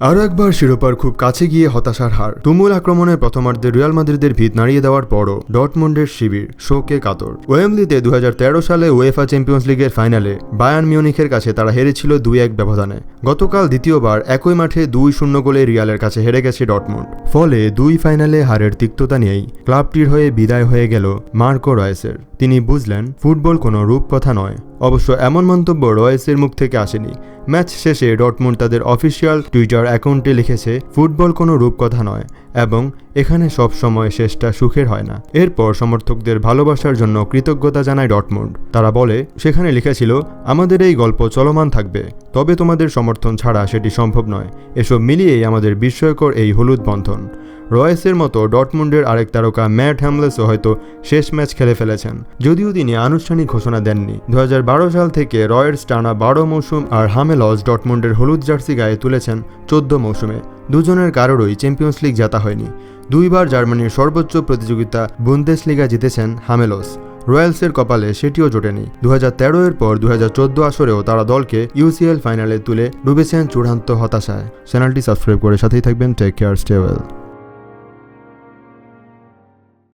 আরও একবার শিরোপার খুব কাছে গিয়ে হতাশার হার। তুমুল আক্রমণের প্রথমার্ধে রিয়াল মাদ্রিদের ভিত নাড়িয়ে দেওয়ার পরও ডটমুন্ডের শিবির, শোকে কাতর। ওয়েমলিতে দু হাজার তেরো সালে ওয়েফা চ্যাম্পিয়ন্স লিগের ফাইনালে বায়ান মিউনিখের কাছে তারা হেরেছিল দুই এক ব্যবধানে। গতকাল দ্বিতীয়বার একই মাঠে দুই শূন্য গোলে রিয়ালের কাছে হেরে গেছে ডটমুন্ড ফলে দুই ফাইনালে হারের তিক্ততা নিয়েই ক্লাবটির হয়ে বিদায় হয়ে গেল মার্কো রয়েসের। তিনি বুঝলেন, ফুটবল কোনো রূপকথা নয়। অবশ্য এমন মন্তব্য রয়েসের মুখ থেকে আসেনি। ম্যাচ শেষে ডটমুন্ড তাদের অফিসিয়াল টুইটার অ্যাকাউন্টে লিখেছে, ফুটবল কোনো রূপকথা নয় এবং এখানে সব সময় শেষটা সুখের হয় না। এরপর সমর্থকদের ভালোবাসার জন্য কৃতজ্ঞতা জানায় ডটমন্ড। তারা বলে, সেখানে লিখেছিল, আমাদের এই গল্প চলমান থাকবে, তবে তোমাদের সমর্থন ছাড়া সেটি সম্ভব নয়। এসব মিলিয়েই আমাদের বিস্ময়কর এই হলুদ বন্ধন। রয়েসের মতো ডটমুন্ডের আরেক তারকা ম্যাট হ্যামলেসও হয়তো শেষ ম্যাচ খেলে ফেলেছেন। যদিও তিনি আনুষ্ঠানিক ঘোষণা দেননি। দু হাজার বারো সাল থেকে রয়ের টানা বারো মৌসুম আর হামেলস ডটমুন্ডের হলুদ জার্সি গায়ে তুলেছেন চোদ্দ মৌসুমে। দুজনের কারোরই চ্যাম্পিয়ন্স লিগ জেতা হয়নি। দুইবার জার্মানির সর্বোচ্চ প্রতিযোগিতা বুন্দেস লিগা জিতেছেন হামেলস। রয়্যালসের কপালে সেটিও জোটেনি। দুহাজার তেরো এর পর দু হাজার চোদ্দ আসরেও তারা দলকে ইউসিএল ফাইনালে তুলে ডুবেছেন চূড়ান্ত হতাশায়। চ্যানেলটি সাবস্ক্রাইব করে সাথেই থাকবেন। Take care, stay well.